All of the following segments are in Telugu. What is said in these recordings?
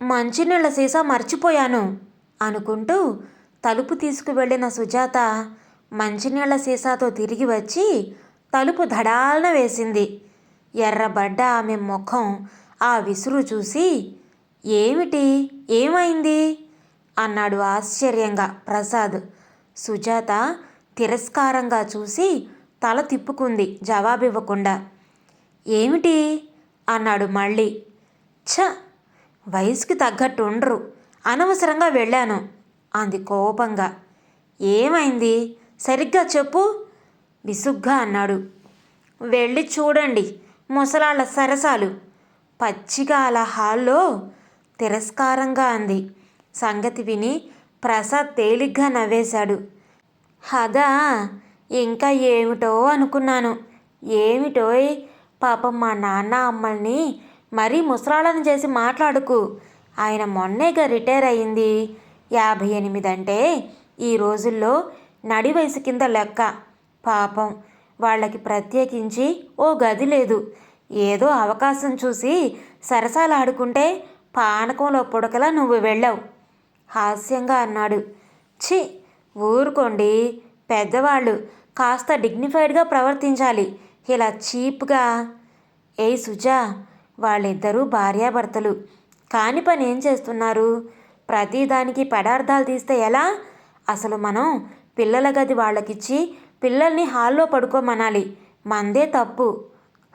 మంచినీళ్ళ సీసా మర్చిపోయాను అనుకుంటూ తలుపు తీసుకువెళ్ళిన సుజాత మంచినీళ్ళ సీసాతో తిరిగి వచ్చి తలుపు ధడాలన వేసింది. ఎర్రబడ్డ ఆమె ముఖం ఆ విసురు చూసి ఏమిటి? ఏమైంది? అన్నాడు ఆశ్చర్యంగా ప్రసాద్. సుజాత తిరస్కారంగా చూసి తల తిప్పుకుంది జవాబివ్వకుండా. ఏమిటి? అన్నాడు మళ్ళీ. ఛ! వయసుకి తగ్గట్టు ఉండరు అనవసరంగా వెళ్ళాను. అంది కోపంగా. ఏమైంది? సరిగ్గా చెప్పు. విసుగ్గా అన్నాడు. వెళ్ళి చూడండి ముసలాళ్ళ సరసాలు. పచ్చిగా అలా హాల్లో? తిరస్కారంగా అంది. సంగతి విని ప్రసాద్ తేలిగ్గా నవ్వేశాడు. హదా ఇంకా ఏమిటో అనుకున్నాను. ఏమిటోయ్? పాపం మా నాన్న అమ్మల్ని మరీ ముసలాళ్ళని చేసి మాట్లాడుకు. ఆయన మొన్నేగా రిటైర్ అయింది. యాభై ఎనిమిది అంటే ఈ రోజుల్లో నడి వయసు కింద లెక్క. పాపం వాళ్ళకి ప్రత్యేకించి ఓ గది లేదు. ఏదో అవకాశం చూసి సరసాలు ఆడుకుంటే పానకంలో పుడకలా నువ్వు వెళ్ళావు. హాస్యంగా అన్నాడు. ఛీ ఊరుకోండి. పెద్దవాళ్ళు కాస్త డిగ్నిఫైడ్గా ప్రవర్తించాలి. ఇలా చీప్గా. ఏ సుజా వాళ్ళిద్దరూ భార్యాభర్తలు. కాని పని ఏం చేస్తున్నారు? ప్రతిదానికి పెడార్థాలు తీస్తే ఎలా? అసలు మనం పిల్లల గది వాళ్ళకిచ్చి పిల్లల్ని హాల్లో పడుకోమనాలి. మందే తప్పు.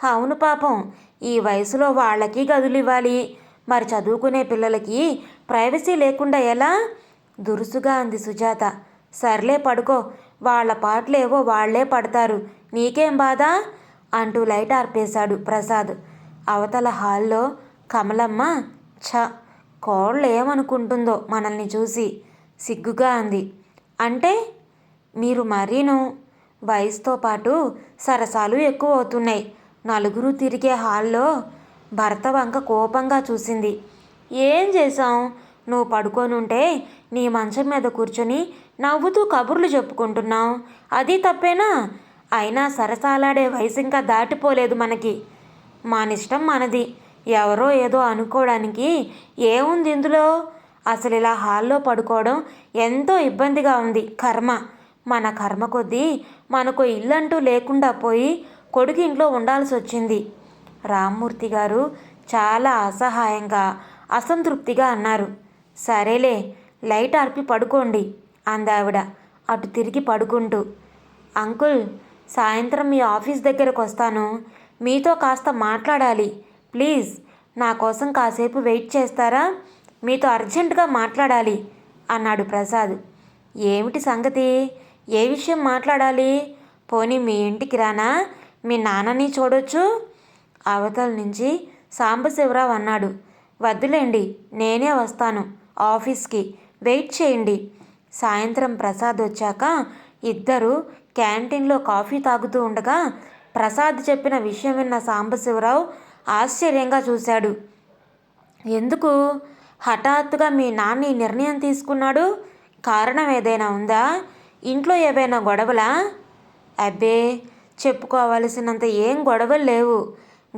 అవును పాపం ఈ వయసులో వాళ్ళకి గదులు ఇవ్వాలి మరి చదువుకునే పిల్లలకి ప్రైవసీ లేకుండా ఎలా? దురుసుగా అంది సుజాత. సర్లే పడుకో వాళ్ళ పాటలేవో వాళ్ళే పడతారు. నీకేం బాధ? అంటూ లైట్ ఆర్పేశాడు ప్రసాద్. అవతల హాల్లో కమలమ్మ ఛ కోళ్ళు ఏమనుకుంటుందో మనల్ని చూసి సిగ్గుగా అంది. అంటే మీరు మరీను వయసుతో పాటు సరసాలు ఎక్కువ అవుతున్నాయి నలుగురు తిరిగే హాల్లో భర్త వంక కోపంగా చూసింది. ఏం చేశాం నువ్వు పడుకోనుంటే నీ మంచం మీద కూర్చొని నవ్వుతూ కబుర్లు చెప్పుకుంటున్నావు. అది తప్పేనా? అయినా సరసాలాడే వయసు ఇంకా దాటిపోలేదు మనకి. మానిష్టం మనది. ఎవరో ఏదో అనుకోవడానికి ఏముంది ఇందులో? అసలు ఇలా హాల్లో పడుకోవడం ఎంతో ఇబ్బందిగా ఉంది. కర్మ. మన కర్మ కొద్దీ మనకు ఇల్లంటూ లేకుండా పోయి కొడుకు ఇంట్లో ఉండాల్సి వచ్చింది రామ్మూర్తి గారు చాలా అసహాయంగా అసంతృప్తిగా అన్నారు. సరేలే లైట్ ఆర్పి పడుకోండి అందావిడ అటు తిరిగి పడుకుంటూ. అంకుల్ సాయంత్రం మీ ఆఫీస్ దగ్గరకు వస్తాను మీతో కాస్త మాట్లాడాలి. ప్లీజ్ నా కోసం కాసేపు వెయిట్ చేస్తారా? మీతో అర్జెంటుగా మాట్లాడాలి అన్నాడు ప్రసాద్. ఏమిటి సంగతి? ఏ విషయం మాట్లాడాలి? పోనీ మీ ఇంటికి రానా? మీ నాన్నని చూడొచ్చు? అవతల నుంచి సాంబశివరావు అన్నాడు. వద్దులేండి నేనే వస్తాను ఆఫీస్కి. వెయిట్ చేయండి. సాయంత్రం ప్రసాద్ వచ్చాక ఇద్దరు క్యాంటీన్లో కాఫీ తాగుతూ ఉండగా ప్రసాద్ చెప్పిన విషయం విన్న సాంబశివరావు ఆశ్చర్యంగా చూశాడు. ఎందుకు? హఠాత్తుగా మీ నాన్న ఈ నిర్ణయం తీసుకున్నాడు? కారణం ఏదైనా ఉందా? ఇంట్లో ఏవైనా గొడవలా? అబ్బే చెప్పుకోవలసినంత ఏం గొడవలు లేవు.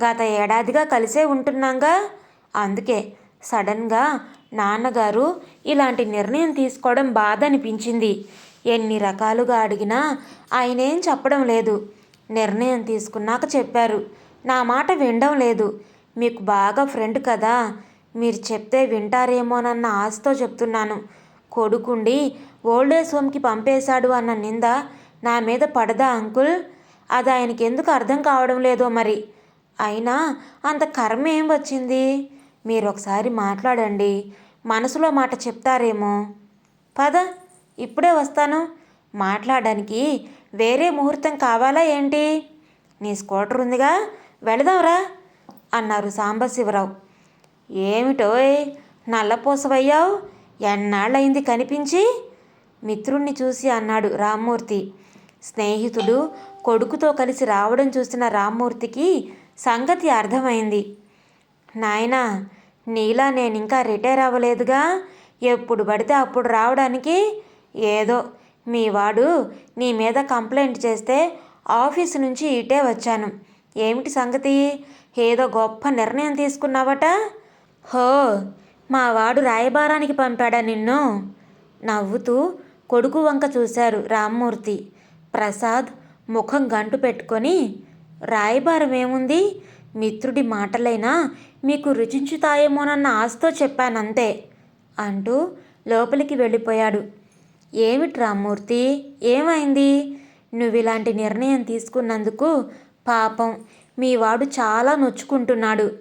గత ఏడాదిగా కలిసే ఉంటున్నాగా. అందుకే సడన్గా నాన్నగారు ఇలాంటి నిర్ణయం తీసుకోవడం బాధ అనిపించింది. ఎన్ని రకాలుగా అడిగినా ఆయనేం చెప్పడం లేదు. నిర్ణయం తీసుకున్నాక చెప్పారు. నా మాట వినడం లేదు. మీకు బాగా ఫ్రెండ్ కదా. మీరు చెప్తే వింటారేమోనన్న ఆశతో చెప్తున్నాను. కొడుకుండి ఓల్డేజ్ హోమ్కి పంపేశాడు అన్న నింద నా మీద పడదా అంకుల్? అది ఆయనకి ఎందుకు అర్థం కావడం లేదో మరి? అయినా అంత కర్మ ఏం వచ్చింది? మీరు ఒకసారి మాట్లాడండి. మనసులో మాట చెప్తారేమో. పద ఇప్పుడే వస్తాను. మాట్లాడడానికి వేరే ముహూర్తం కావాలా ఏంటి? నీ స్కూటర్ ఉందిగా వెళదాంరా అన్నారు సాంబశివరావు. ఏమిటోయ్ నల్లపూసవయ్యావు ఎన్నాళ్ళయింది కనిపించి? మిత్రుణ్ణి చూసి అన్నాడు రామ్మూర్తి. స్నేహితుడు కొడుకుతో కలిసి రావడం చూసిన రామ్మూర్తికి సంగతి అర్థమైంది. నాయనా నీలా నేను ఇంకా రిటైర్ అవ్వలేదుగా ఎప్పుడు పడితే అప్పుడు రావడానికి ఏదో మీ వాడు నీ మీద కంప్లైంట్ చేస్తే ఆఫీస్ నుంచి ఇటే వచ్చాను. ఏమిటి సంగతి? ఏదో గొప్ప నిర్ణయం తీసుకున్నావట? హో మా వాడు రాయబారానికి పంపాడా నిన్ను? నవ్వుతూ కొడుకు వంక చూశారు రామ్మూర్తి. ప్రసాద్ ముఖం గంటు పెట్టుకొని రాయబారం ఏముంది? మిత్రుడి మాటలైనా మీకు రుచించుతాయేమోనన్న ఆశతో చెప్పానంతే అంటూ లోపలికి వెళ్ళిపోయాడు. ఏమిటి రామ్మూర్తి ఏమైంది? నువ్వు ఇలాంటి నిర్ణయం తీసుకున్నందుకు పాపం. మీ వాడు చాలా నొచ్చుకుంటున్నాడు.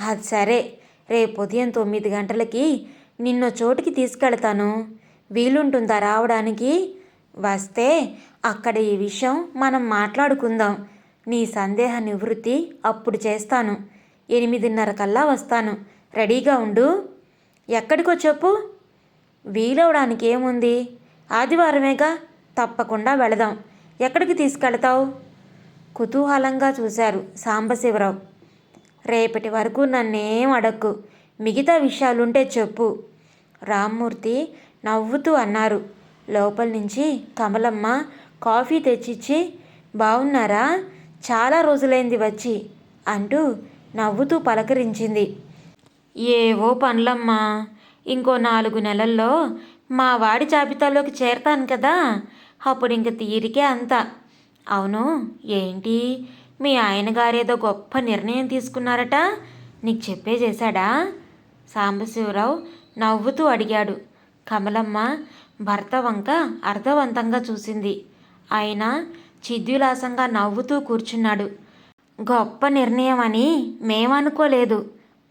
అది సరే. రేపు ఉదయం తొమ్మిది గంటలకి నిన్న చోటుకి తీసుకెళ్తాను. వీలుంటుందా రావడానికి? వస్తే అక్కడ ఈ విషయం మనం మాట్లాడుకుందాం. నీ సందేహ నివృత్తి అప్పుడు చేస్తాను. ఎనిమిదిన్నర కల్లా వస్తాను. రెడీగా ఉండు. ఎక్కడికో చెప్పు. వీలవడానికి ఏముంది? ఆదివారమేగా? తప్పకుండా వెళదాం. ఎక్కడికి తీసుకెళ్తావు? కుతూహలంగా చూశారు సాంబశివరావు. రేపటి వరకు నన్నేం అడక్కు. మిగతా విషయాలుంటే చెప్పు. రామ్మూర్తి నవ్వుతూ అన్నారు. లోపల నుంచి కమలమ్మ కాఫీ తెచ్చిచ్చి బాగున్నారా చాలా రోజులైంది వచ్చి అంటూ నవ్వుతూ పలకరించింది. ఏవో పనులమ్మా. ఇంకో నాలుగు నెలల్లో మా వాడి జాబితాలోకి చేరతాను కదా. అప్పుడు ఇంక తీరికే అంత. అవును ఏంటి? మీ ఆయన గారేదో గొప్ప నిర్ణయం తీసుకున్నారట. నీకు చెప్పే చేశాడా? సాంబశివరావు నవ్వుతూ అడిగాడు. కమలమ్మ భర్త వంక అర్థవంతంగా చూసింది. ఆయన చిద్విలాసంగా నవ్వుతూ కూర్చున్నాడు. గొప్ప నిర్ణయం అని మేమనుకోలేదు.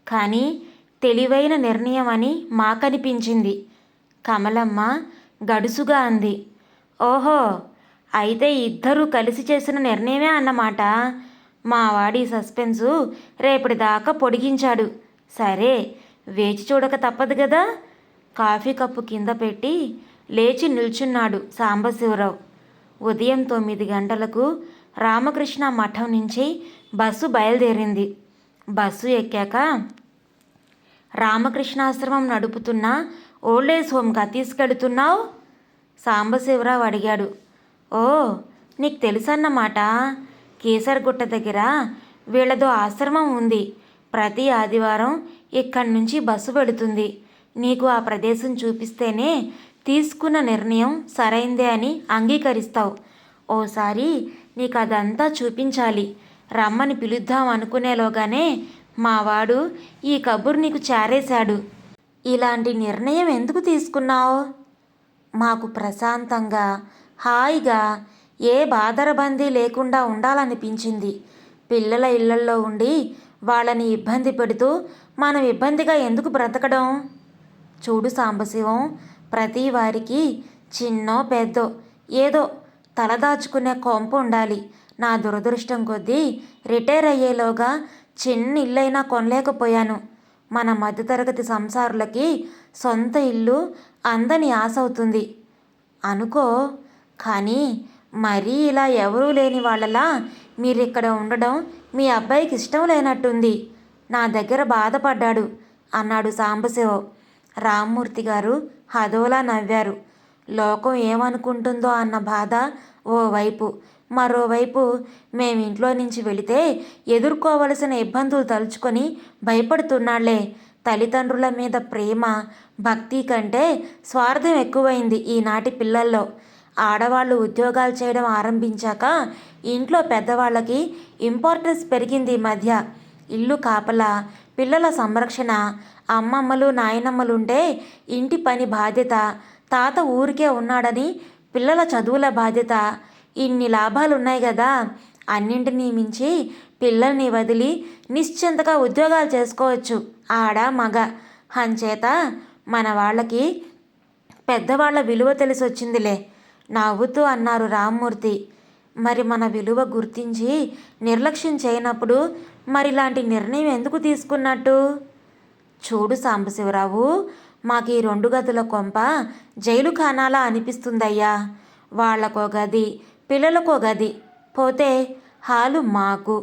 కానీ తెలివైన నిర్ణయం అని మాకనిపించింది. కమలమ్మ గడుసుగా అంది. ఓహో అయితే ఇద్దరూ కలిసి చేసిన నిర్ణయమే అన్నమాట. మావాడి సస్పెన్సు రేపటి దాకా పొడిగించాడు. సరే వేచి చూడక తప్పదు కదా కాఫీ కప్పు కింద పెట్టి లేచి నిల్చున్నాడు సాంబశివరావు. ఉదయం తొమ్మిది గంటలకు రామకృష్ణ మఠం నుంచి బస్సు బయలుదేరింది. బస్సు ఎక్కాక రామకృష్ణాశ్రమం నడుపుతున్న ఓల్డేజ్ హోమ్గా తీసుకెడుతున్నావు సాంబశివరావు అడిగాడు. ఓ నీకు తెలుసన్నమాట కేసరగుట్ట దగ్గర వీళ్ళదో ఆశ్రమం ఉంది. ప్రతి ఆదివారం ఇక్కడి నుంచి బస్సు పెడుతుంది. నీకు ఆ ప్రదేశం చూపిస్తేనే తీసుకున్న నిర్ణయం సరైందే అని అంగీకరిస్తావు. ఓసారి నీకు అదంతా చూపించాలి. రమ్మని పిలుద్దాం అనుకునేలోగానే మావాడు ఈ కబుర్ నీకు చేరేశాడు. ఇలాంటి నిర్ణయం ఎందుకు తీసుకున్నావు? మాకు ప్రశాంతంగా హాయిగా ఏ బాదరబందీ లేకుండా ఉండాలనిపించింది. పిల్లల ఇళ్ళల్లో ఉండి వాళ్ళని ఇబ్బంది పెడుతూ మనం ఇబ్బందిగా ఎందుకు బ్రతకడం? చూడు సాంబశివం ప్రతి వారికి చిన్నో పెద్దో ఏదో తలదాచుకునే కొంప ఉండాలి. నా దురదృష్టం కొద్దీ రిటైర్ అయ్యేలోగా చిన్న ఇల్లైనా కొనలేకపోయాను. మన మధ్యతరగతి సంసారులకి సొంత ఇల్లు అందని ఆశ అవుతుంది అనుకో కానీ మరీ ఇలా ఎవరూ లేని వాళ్ళలా మీరు ఇక్కడ ఉండడం మీ అబ్బాయికి ఇష్టం లేనట్టుంది. నా దగ్గర బాధపడ్డాడు అన్నాడు సాంబశివ. రామ్మూర్తి గారు హదోలా నవ్వారు. లోకం ఏమనుకుంటుందో అన్న బాధ ఓవైపు. మరోవైపు మేము ఇంట్లో నుంచి వెళితే ఎదుర్కోవలసిన ఇబ్బందులు తలుచుకొని భయపడుతున్నాళ్ళే. తల్లిదండ్రుల మీద ప్రేమ భక్తి కంటే స్వార్థం ఎక్కువైంది ఈనాటి పిల్లల్లో. ఆడవాళ్ళు ఉద్యోగాలు చేయడం ఆరంభించాక ఇంట్లో పెద్దవాళ్ళకి ఇంపార్టెన్స్ పెరిగింది ఈ మధ్య. ఇల్లు కాపలా పిల్లల సంరక్షణ అమ్మమ్మలు నాయనమ్మలుంటే ఇంటి పని బాధ్యత తాత ఊరికే ఉన్నాడని పిల్లల చదువుల బాధ్యత ఇన్ని లాభాలు ఉన్నాయి కదా అన్నింటినీ మించి పిల్లల్ని వదిలి నిశ్చింతగా ఉద్యోగాలు చేసుకోవచ్చు. ఆడ మగ. అంచేత మన వాళ్ళకి పెద్దవాళ్ళ విలువ తెలిసి వచ్చిందిలే నవ్వుతూ అన్నారు రామ్మూర్తి. మరి మన విలువ గుర్తించి నిర్లక్ష్యం చేయనప్పుడు మరి ఇలాంటి నిర్ణయం ఎందుకు తీసుకున్నట్టు? చూడు సాంబశివరావు మాకు ఈ రెండు గదుల కొంప జైలు ఖానాలా అనిపిస్తుందయ్యా. వాళ్ళకో గది పిల్లలకో గది. పోతే హాలు మాకు.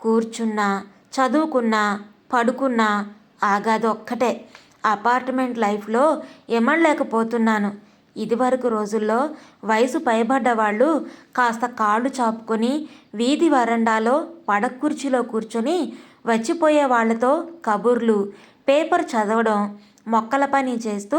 కూర్చున్నా చదువుకున్నా పడుకున్నా ఆ ఒక్కటే. అపార్ట్మెంట్ లైఫ్లో ఎమడలేకపోతున్నాను ఇదివరకు రోజుల్లో వయసు పైబడ్డ వాళ్ళు కాస్త కాళ్ళు చాపుకొని వీధి వరండాలో పడకుర్చీలో కూర్చొని వచ్చిపోయే వాళ్ళతో కబుర్లు పేపర్ చదవడం మొక్కల పని చేస్తూ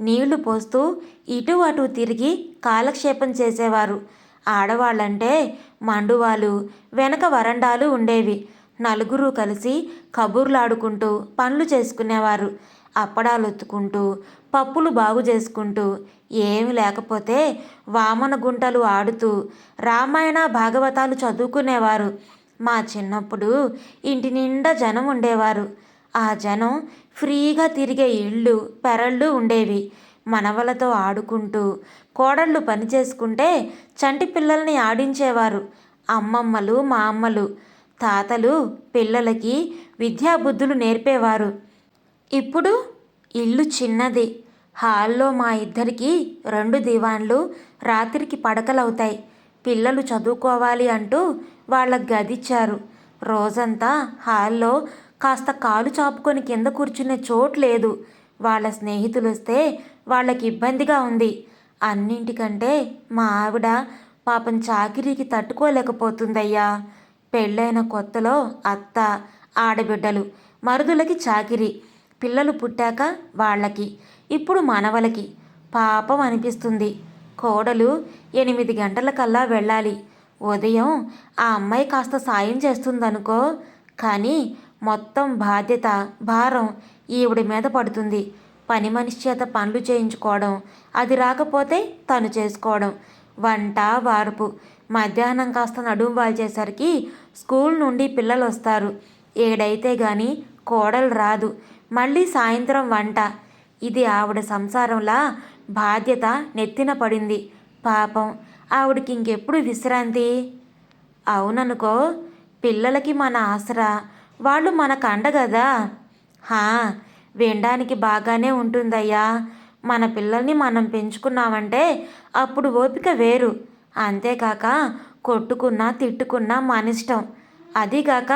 నీళ్ళు పోస్తూ ఇటు అటు తిరిగి కాలక్షేపం చేసేవారు. ఆడవాళ్ళంటే మండువాలు వెనక వరండాలు ఉండేవి. నలుగురు కలిసి కబుర్లాడుకుంటూ పనులు చేసుకునేవారు. అప్పడాలు ఒత్తుకుంటూ పప్పులు బాగు చేసుకుంటూ ఏమి లేకపోతే వామన గుంటలు ఆడుతూ రామాయణ భాగవతాలు చదువుకునేవారు. మా చిన్నప్పుడు ఇంటి నిండా జనం ఉండేవారు. ఆ జనం ఫ్రీగా తిరిగే ఇళ్ళు పెరళ్ళు ఉండేవి. మనవలతో ఆడుకుంటూ కోడళ్ళు పని చేసుకుంటే చంటి పిల్లల్ని ఆడించేవారు. అమ్మమ్మలు మా అమ్మలు తాతలు పిల్లలకి విద్యాబుద్ధులు నేర్పేవారు. ఇప్పుడు ఇల్లు చిన్నది. హాల్లో మా ఇద్దరికి రెండు దివాన్లు రాత్రికి పడకలవుతాయి. పిల్లలు చదువుకోవాలి అంటూ వాళ్ళ గదిచ్చారు. రోజంతా హాల్లో కాస్త కాలు చాపుకొని కింద కూర్చునే చోటు లేదు. వాళ్ళ స్నేహితులు వస్తే వాళ్ళకి ఇబ్బందిగా ఉంది. అన్నింటికంటే మా ఆవిడ పాపం చాకిరీకి తట్టుకోలేకపోతుందయ్యా. పెళ్ళైన కొత్తలో అత్త ఆడబిడ్డలు మరుదులకి చాకిరి పిల్లలు పుట్టాక వాళ్ళకి ఇప్పుడు మనవలకి పాపం అనిపిస్తుంది. కోడలు ఎనిమిది గంటలకల్లా వెళ్ళాలి. ఉదయం ఆ అమ్మాయి కాస్త సాయం చేస్తుందనుకో కానీ మొత్తం బాధ్యత భారం ఈవిడ మీద పడుతుంది. పని మనిషి చేత పనులు చేయించుకోవడం అది రాకపోతే తను చేసుకోవడం. వంట వార్పు. మధ్యాహ్నం కాస్త నడుము వాల్చేసరికి స్కూల్ నుండి పిల్లలు వస్తారు ఏడైతే గాని కోడలు రాదు. మళ్ళీ సాయంత్రం వంట. ఇది ఆవిడ సంసారంలా బాధ్యత నెత్తిన పడింది. పాపం ఆవిడకి ఇంకెప్పుడు విశ్రాంతి? అవుననుకో పిల్లలకి మన ఆసరా. వాళ్ళు మనకు కండ కదా హా వినడానికి బాగానే ఉంటుందయ్యా. మన పిల్లల్ని మనం పెంచుకున్నామంటే అప్పుడు ఓపిక వేరు. అంతేకాక కొట్టుకున్నా తిట్టుకున్నా మన ఇష్టం. అదీగాక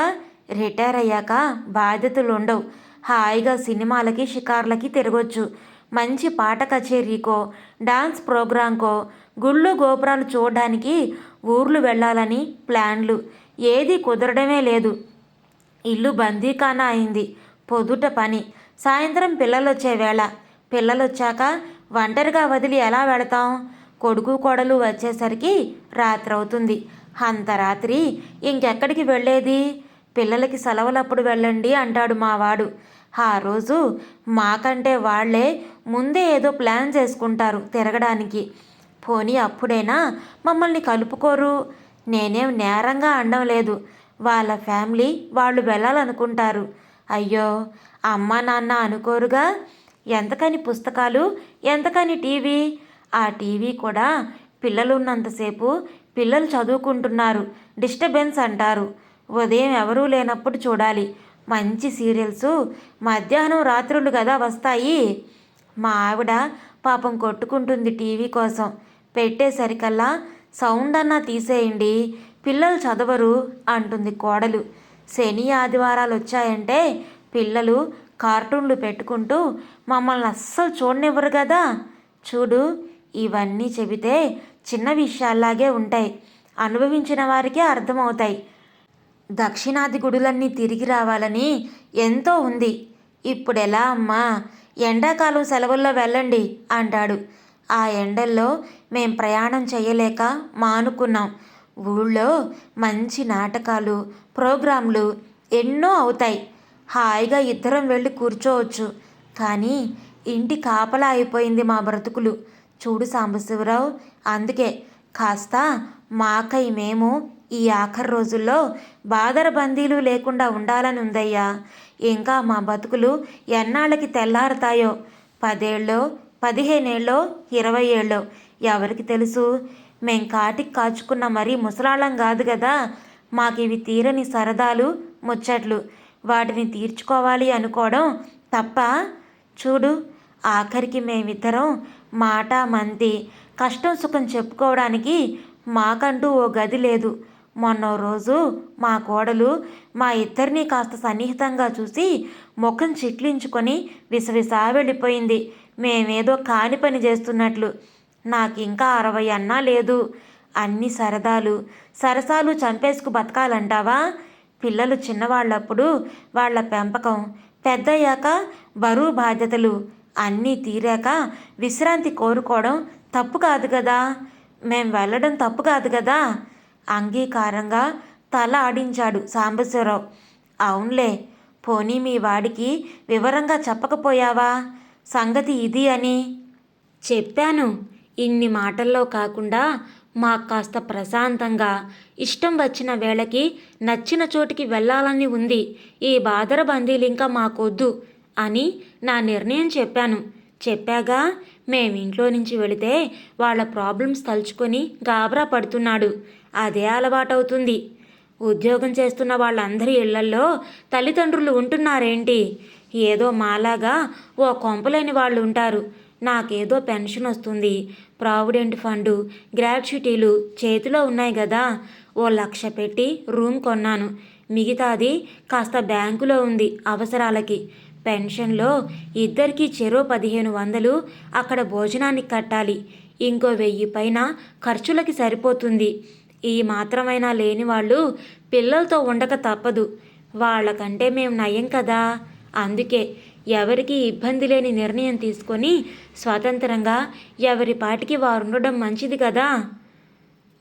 రిటైర్ అయ్యాక బాధ్యతలు ఉండవు హాయిగా సినిమాలకి షికార్లకి తిరగొచ్చు. మంచి పాట కచేరీకో డాన్స్ ప్రోగ్రాంకో గుళ్ళు గోపురాలు చూడడానికి ఊర్లు వెళ్ళాలని ప్లాన్లు. ఏది కుదరడమే లేదు. ఇల్లు బందీకానా అయింది. పొదుట పని. సాయంత్రం పిల్లలు వచ్చే వేళ. పిల్లలు వచ్చాక ఒంటరిగా వదిలి ఎలా వెళతాం? కొడుకు కొడలు వచ్చేసరికి రాత్రి అవుతుంది అంత రాత్రి ఇంకెక్కడికి వెళ్ళేది? పిల్లలకి సెలవులప్పుడు వెళ్ళండి అంటాడు మావాడు ఆ రోజు మాకంటే వాళ్ళే ముందే ఏదో ప్లాన్ చేసుకుంటారు తిరగడానికి. పోనీ అప్పుడైనా మమ్మల్ని కలుపుకోరు. నేనేం నేరంగా అనడం లేదు. వాళ్ళ ఫ్యామిలీ వాళ్ళు వెళ్ళాలనుకుంటారు. అయ్యో అమ్మ నాన్న అనుకోరుగా? ఎంతకని పుస్తకాలు ఎంతకని టీవీ? ఆ టీవీ కూడా పిల్లలు ఉన్నంతసేపు పిల్లలు చదువుకుంటున్నారు డిస్టర్బెన్స్ అంటారు. ఉదయం ఎవరూ లేనప్పుడు చూడాలి. మంచి సీరియల్స్ మధ్యాహ్నం రాత్రులు కదా వస్తాయి. మా ఆవిడ పాపం కొట్టుకుంటుంది టీవీ కోసం. పెట్టేసరికల్లా సౌండ్ అన్నా తీసేయండి పిల్లలు చదవరు అంటుంది కోడలు. శని ఆదివారాలు వచ్చాయంటే పిల్లలు కార్టూన్లు పెట్టుకుంటూ మమ్మల్ని అస్సలు చూడనివ్వరు కదా చూడు ఇవన్నీ చెబితే చిన్న విషయాల్లాగే ఉంటాయి. అనుభవించిన వారికే అర్థమవుతాయి. దక్షిణాది గుడులన్నీ తిరిగి రావాలని ఎంతో ఉంది. ఇప్పుడు ఎలా అమ్మా? ఎండాకాలం సెలవుల్లో వెళ్ళండి అంటాడు. ఆ ఎండల్లో మేం ప్రయాణం చేయలేక మానుకున్నాం. ఊళ్ళో మంచి నాటకాలు ప్రోగ్రాంలు ఎన్నో అవుతాయి. హాయిగా ఇద్దరం వెళ్ళి కూర్చోవచ్చు. కానీ ఇంటి కాపలా అయిపోయింది మా బ్రతుకులు. చూడు సాంబశివరావు అందుకే కాస్త మాకై మేము ఈ ఆఖరి రోజుల్లో బాదర బందీలు లేకుండా ఉండాలని ఉందయ్యా. ఇంకా మా బతుకులు ఎన్నాళ్ళకి తెల్లారుతాయో? పదేళ్ళో పదిహేనేళ్ళో ఇరవై ఏళ్ళో? ఎవరికి తెలుసు? మేం కాటికి కాచుకున్న మరీ ముసలాళ్ళం కాదు కదా మాకు ఇవి తీరని సరదాలు ముచ్చట్లు. వాటిని తీర్చుకోవాలి అనుకోవడం తప్ప చూడు ఆఖరికి మేమిద్దరం మాట మంతి కష్టం సుఖం చెప్పుకోవడానికి మాకంటూ ఓ గది లేదు. మొన్న రోజు మా కోడలు మా ఇద్దరిని కాస్త సన్నిహితంగా చూసి ముఖం చిట్లించుకొని విసవిసా వెళ్ళిపోయింది. మేమేదో కాని పని చేస్తున్నట్లు. నాకు ఇంకా అరవై అన్నా లేదు. అన్ని సరదాలు. సరసాలు చంపేసుకు బతకాలంటావా? పిల్లలు చిన్నవాళ్ళప్పుడు వాళ్ళ పెంపకం. పెద్దయ్యాక బరువు బాధ్యతలు అన్నీ తీరాక విశ్రాంతి కోరుకోవడం తప్పు కాదు కదా మేం వెళ్ళడం తప్పు కాదు కదా అంగీకారంగా తల ఆడించాడు సాంబశివరావు. అవునులే పోనీ మీ వాడికి వివరంగా చెప్పకపోయావా? సంగతి ఇది అని. చెప్పాను. ఇన్ని మాటల్లో కాకుండా మాకు కాస్త ప్రశాంతంగా ఇష్టం వచ్చిన వేళకి నచ్చిన చోటికి వెళ్ళాలని ఉంది. ఈ బాదర బందీలు ఇంకా మాకొద్దు అని నా నిర్ణయం చెప్పాను. చెప్పాగా మేమింట్లో ఇంట్లో నుంచి వెళితే వాళ్ళ ప్రాబ్లమ్స్ తలుచుకొని గాబరా పడుతున్నాడు. అదే అలవాటవుతుంది. ఉద్యోగం చేస్తున్న వాళ్ళందరి ఇళ్ళల్లో తల్లిదండ్రులు ఉంటున్నారేంటి? ఏదో మాలాగా ఓ కొంపలేని వాళ్ళు ఉంటారు నాకేదో పెన్షన్ వస్తుంది. ప్రావిడెంట్ ఫండు గ్రాట్యుటీలు చేతిలో ఉన్నాయి కదా ఓ లక్ష పెట్టి రూమ్ కొన్నాను. మిగతాది కాస్త బ్యాంకులో ఉంది అవసరాలకి. పెన్షన్లో ఇద్దరికి చెరో పదిహేను వందలు అక్కడ భోజనానికి కట్టాలి. ఇంకో వెయ్యి పైన ఖర్చులకి సరిపోతుంది. ఈ మాత్రమైనా లేని వాళ్ళు పిల్లలతో ఉండక తప్పదు. వాళ్ళకంటే మేము నయం కదా. అందుకే ఎవరికి ఇబ్బంది లేని నిర్ణయం తీసుకొని స్వతంత్రంగా ఎవరి పాటికి వారు ఉండడం మంచిది కదా?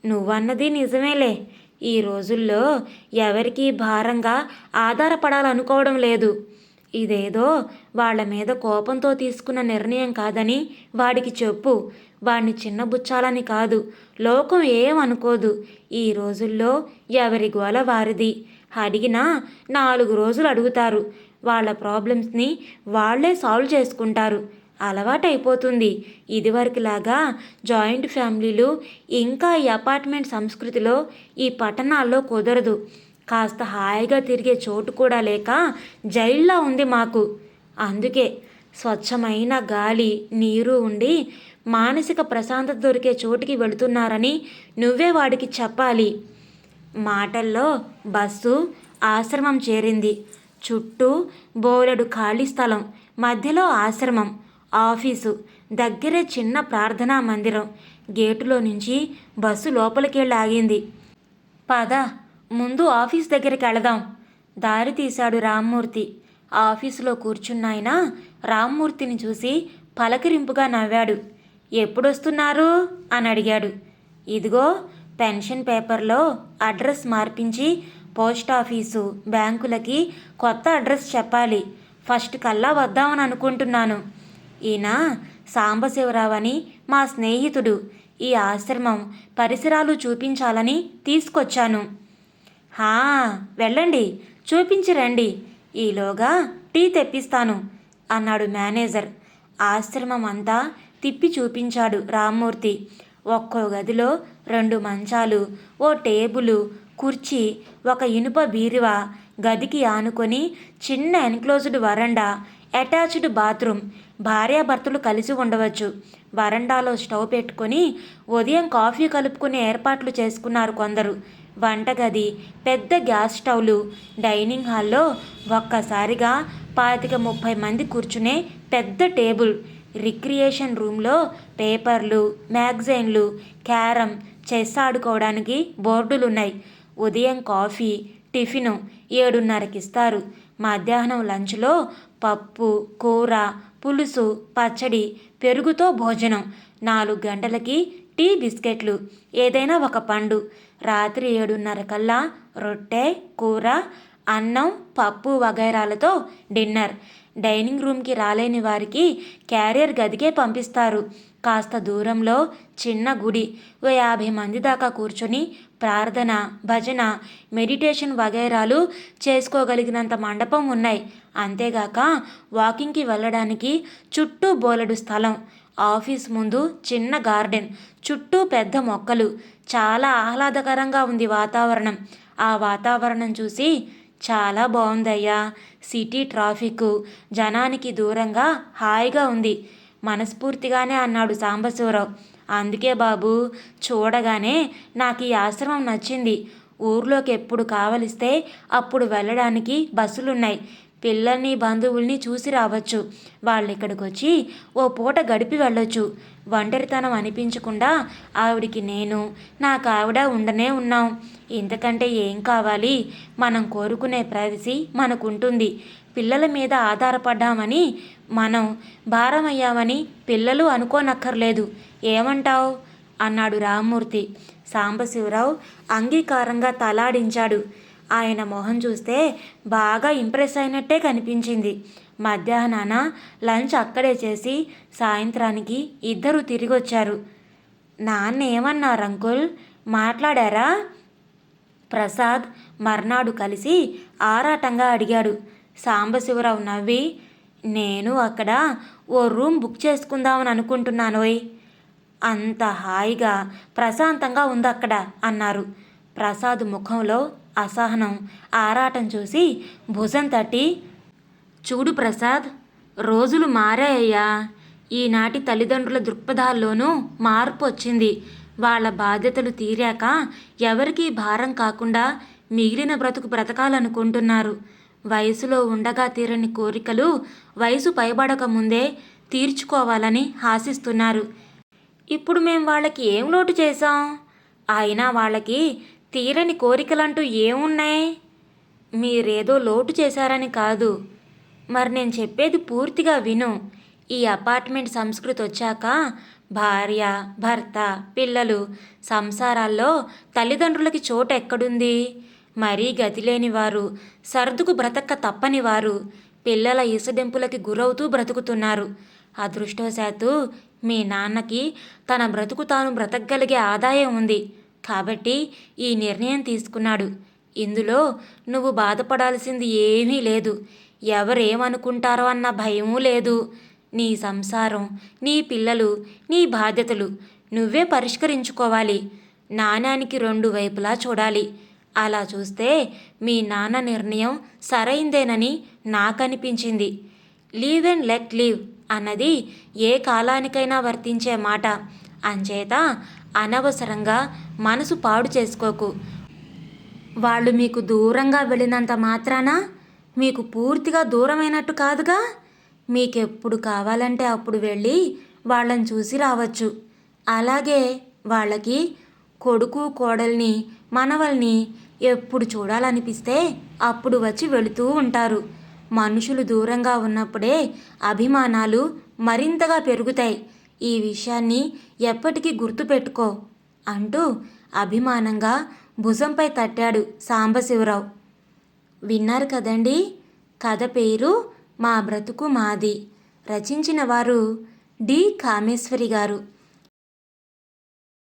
నువ్వన్నది నిజమేలే. ఈ రోజుల్లో ఎవరికి భారంగా ఆధారపడాలనుకోవడం లేదు. ఇదేదో వాళ్ళ మీద కోపంతో తీసుకున్న నిర్ణయం కాదని వాడికి చెప్పు. వాడిని చిన్నబుచ్చాలని కాదు. లోకం ఏమనుకోదు ఈ రోజుల్లో ఎవరి గోల వారిది. అడిగినా నాలుగు రోజులు అడుగుతారు. వాళ్ళ ప్రాబ్లమ్స్ని వాళ్ళే సాల్వ్ చేసుకుంటారు. అలవాటైపోతుంది. ఇదివరకులాగా జాయింట్ ఫ్యామిలీలు ఇంకా ఈ అపార్ట్మెంట్ సంస్కృతిలో ఈ పట్టణాల్లో కుదరదు. కాస్త హాయిగా తిరిగే చోటు కూడా లేక జైల్లో ఉంది మాకు. అందుకే స్వచ్ఛమైన గాలి నీరు ఉండి మానసిక ప్రశాంతత దొరికే చోటుకి వెళుతున్నారని నువ్వే వాడికి చెప్పాలి. మాటల్లో బస్సు ఆశ్రమం చేరింది. చుట్టూ బోలెడు ఖాళీ స్థలం మధ్యలో ఆశ్రమం ఆఫీసు దగ్గరే చిన్న ప్రార్థనా మందిరం. గేటులో నుంచి బస్సు లోపలికి వెళ్ళి ఆగింది పద ముందు ఆఫీస్ దగ్గరికి వెళదాం. దారి తీశాడు రామ్మూర్తి. ఆఫీసులో కూర్చున్నాయన రామ్మూర్తిని చూసి పలకరింపుగా నవ్వాడు. ఎప్పుడొస్తున్నారు? అని అడిగాడు ఇదిగో పెన్షన్ పేపర్లో అడ్రస్ మార్పించి పోస్ట్ ఆఫీసు బ్యాంకులకి కొత్త అడ్రస్ చెప్పాలి. ఫస్ట్ కల్లా వద్దామని అనుకుంటున్నాను. ఈయన సాంబశివరావు అని మా స్నేహితుడు. ఈ ఆశ్రమం పరిసరాలు చూపించాలని తీసుకొచ్చాను. హా వెళ్ళండి. చూపించి రండి. ఈలోగా టీ తెప్పిస్తాను అన్నాడు మేనేజర్. ఆశ్రమం అంతా తిప్పి చూపించాడు రామ్మూర్తి. ఒక్కో గదిలో రెండు మంచాలు ఓ టేబులు కుర్చీ ఒక ఇనుప బీరువా గదికి ఆనుకొని చిన్న ఎన్క్లోజ్డ్ వరండా అటాచ్డ్ బాత్రూమ్ భార్యాభర్తలు కలిసి ఉండవచ్చు. వరండాలో స్టవ్ పెట్టుకొని ఉదయం కాఫీ కలుపుకునే ఏర్పాట్లు చేసుకున్నారు కొందరు. వంటగది పెద్ద గ్యాస్ స్టవ్లు డైనింగ్ హాల్లో ఒక్కసారిగా పాతిక ముప్పై మంది కూర్చునే పెద్ద టేబుల్ రిక్రియేషన్ రూమ్లో పేపర్లు మ్యాగజైన్లు క్యారమ్ చెస్ ఆడుకోవడానికి బోర్డులు ఉన్నాయి ఉదయం కాఫీ టిఫిను ఏడున్నరకి ఇస్తారు మధ్యాహ్నం లంచ్లో పప్పు కూర పులుసు పచ్చడి పెరుగుతో భోజనం. నాలుగు గంటలకి టీ బిస్కెట్లు ఏదైనా ఒక పండు. రాత్రి ఏడున్నర కల్లా రొట్టె కూర అన్నం పప్పు వగైరాలతో డిన్నర్. డైనింగ్ రూమ్కి రాలేని వారికి క్యారియర్ గదికే పంపిస్తారు. కాస్త దూరంలో చిన్న గుడి. ఓ యాభై మంది దాకా కూర్చొని ప్రార్థన భజన మెడిటేషన్ వగైరాలు చేసుకోగలిగినంత మండపం ఉన్నాయి. అంతేగాక వాకింగ్కి వెళ్ళడానికి చుట్టూ బోలెడు స్థలం ఆఫీస్ ముందు చిన్న గార్డెన్ చుట్టూ పెద్ద మొక్కలు. చాలా ఆహ్లాదకరంగా ఉంది వాతావరణం. ఆ వాతావరణం చూసి చాలా బాగుందయ్యా. సిటీ ట్రాఫిక్ జనానికి దూరంగా హాయిగా ఉంది. మనస్ఫూర్తిగానే అన్నాడు సాంబశివరావు. అందుకే బాబు చూడగానే నాకు ఈ ఆశ్రమం నచ్చింది. ఊర్లోకి ఎప్పుడు కావలిస్తే అప్పుడు వెళ్ళడానికి బస్సులున్నాయి. పిల్లల్ని బంధువుల్ని చూసి రావచ్చు. వాళ్ళు ఇక్కడికి వచ్చి ఓ పూట గడిపి వెళ్ళొచ్చు. ఒంటరితనం అనిపించకుండా ఆవిడికి నేను నాకు ఆవిడ ఉండనే ఉన్నాం. ఇంతకంటే ఏం కావాలి? మనం కోరుకునే ప్రైవసీ మనకుంటుంది. పిల్లల మీద ఆధారపడ్డామని మనం భారమయ్యామని పిల్లలు అనుకోనక్కర్లేదు. ఏమంటావు? అన్నాడు రామ్మూర్తి. సాంబశివరావు అంగీకారంగా తలాడించాడు. ఆయన మొహం చూస్తే బాగా ఇంప్రెస్ అయినట్టే కనిపించింది. మధ్యాహ్నాన లంచ్ అక్కడే చేసి సాయంత్రానికి ఇద్దరు తిరిగి వచ్చారు నాన్న ఏమన్నారు అంకుల్? మాట్లాడారా? ప్రసాద్ మర్నాడు కలిసి ఆరాటంగా అడిగాడు. సాంబశివరావు నవ్వి నేను అక్కడ ఓ రూమ్ బుక్ చేసుకుందామని అనుకుంటున్నానోయ్ అంత హాయిగా ప్రశాంతంగా ఉంది అక్కడ అన్నారు. ప్రసాద్ ముఖంలో అసహనం ఆరాటం చూసి భుజం తట్టి చూడు ప్రసాద్ రోజులు మారాయ్యా ఈనాటి తల్లిదండ్రుల దృక్పథాల్లోనూ మార్పు వచ్చింది. వాళ్ళ బాధ్యతలు తీరాక ఎవరికీ భారం కాకుండా మిగిలిన బ్రతుకు బ్రతకాలనుకుంటున్నారు. వయసులో ఉండగా తీరని కోరికలు వయసు పైబడక ముందే తీర్చుకోవాలని ఆశిస్తున్నారు. ఇప్పుడు మేం వాళ్ళకి ఏం లోటు చేశాం? అయినా వాళ్ళకి తీరని కోరికలంటూ ఏమున్నాయి? మీరేదో లోటు చేశారని కాదు. మరి నేను చెప్పేది పూర్తిగా విను. ఈ అపార్ట్మెంట్ సంస్కృతి వచ్చాక భార్య భర్త పిల్లలు సంసారాల్లో తల్లిదండ్రులకి చోటు ఎక్కడుంది? మరీ గతిలేని వారు సర్దుకు బ్రతక్క తప్పని వారు పిల్లల ఇసుదెంపులకి గురవుతూ బ్రతుకుతున్నారు. అదృష్టవశాత్తు మీ నాన్నకి తన బ్రతుకు తాను బ్రతకగలిగే ఆదాయం ఉంది. కాబట్టి ఈ నిర్ణయం తీసుకున్నాడు. ఇందులో నువ్వు బాధపడాల్సింది ఏమీ లేదు. ఎవరేమనుకుంటారో అన్న భయమూ లేదు. నీ సంసారం నీ పిల్లలు నీ బాధ్యతలు నువ్వే పరిష్కరించుకోవాలి. నాణానికి రెండు వైపులా చూడాలి. అలా చూస్తే మీ నాన్న నిర్ణయం సరైందేనని నాకనిపించింది. Leave and let leave. అన్నది ఏ కాలానికైనా వర్తించే మాట. అంచేత అనవసరంగా మనసు పాడు చేసుకోకు. వాళ్ళు మీకు దూరంగా వెళ్ళినంత మాత్రాన? మీకు పూర్తిగా దూరమైనట్టు కాదుగా? మీకెప్పుడు కావాలంటే అప్పుడు వెళ్ళి వాళ్ళని చూసి రావచ్చు. అలాగే వాళ్ళకి కొడుకు కోడల్ని మనవల్ని ఎప్పుడు చూడాలనిపిస్తే అప్పుడు వచ్చి వెళుతూ ఉంటారు. మనుషులు దూరంగా ఉన్నప్పుడే అభిమానాలు మరింతగా పెరుగుతాయి. ఈ విషయాన్ని ఎప్పటికీ గుర్తుపెట్టుకో అంటూ అభిమానంగా భుజంపై తట్టాడు సాంబశివరావు. విన్నారు కదండి? కథ పేరు మా బ్రతుకు మాది. రచించిన వారు డి కామేశ్వరి గారు.